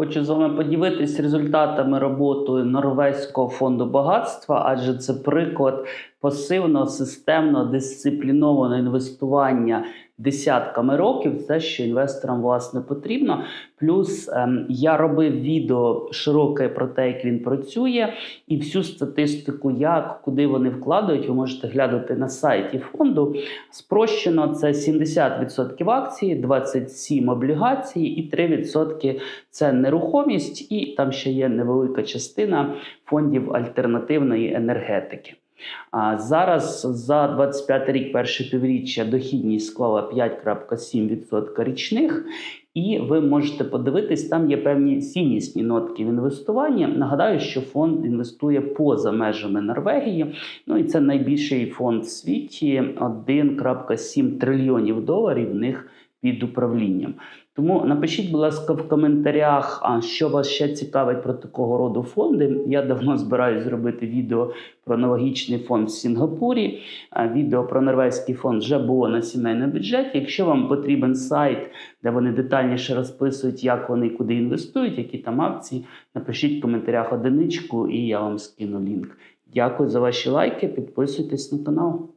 Хочу з вами поділитись результатами роботи Норвезького фонду багатства, адже це приклад пасивного, системного, дисциплінованого інвестування десятками років. Це що інвесторам власне потрібно. Плюс ем, я робив відео широке про те, як він працює, і всю статистику, як куди вони вкладають, ви можете глянути на сайті фонду. Спрощено це 70% акцій, 27 облігацій і 3% це нерухомість, і там ще є невелика частина фондів альтернативної енергетики. А зараз за 25 рік перше півріччя дохідність склала 5,7% річних. І ви можете подивитись, там є певні ціннісні нотки в інвестуванні. Нагадаю, що фонд інвестує поза межами Норвегії. Ну і це найбільший фонд в світі 1,7 трильйонів доларів в них під управлінням. Тому напишіть, будь ласка, в коментарях, а що вас ще цікавить про такого роду фонди. Я давно збираюсь зробити відео про аналогічний фонд в Сінгапурі. Відео про норвезький фонд вже було на сімейному бюджеті. Якщо вам потрібен сайт, де вони детальніше розписують, як вони куди інвестують, які там акції, напишіть в коментарях одиничку, і я вам скину лінк. Дякую за ваші лайки. Підписуйтесь на канал.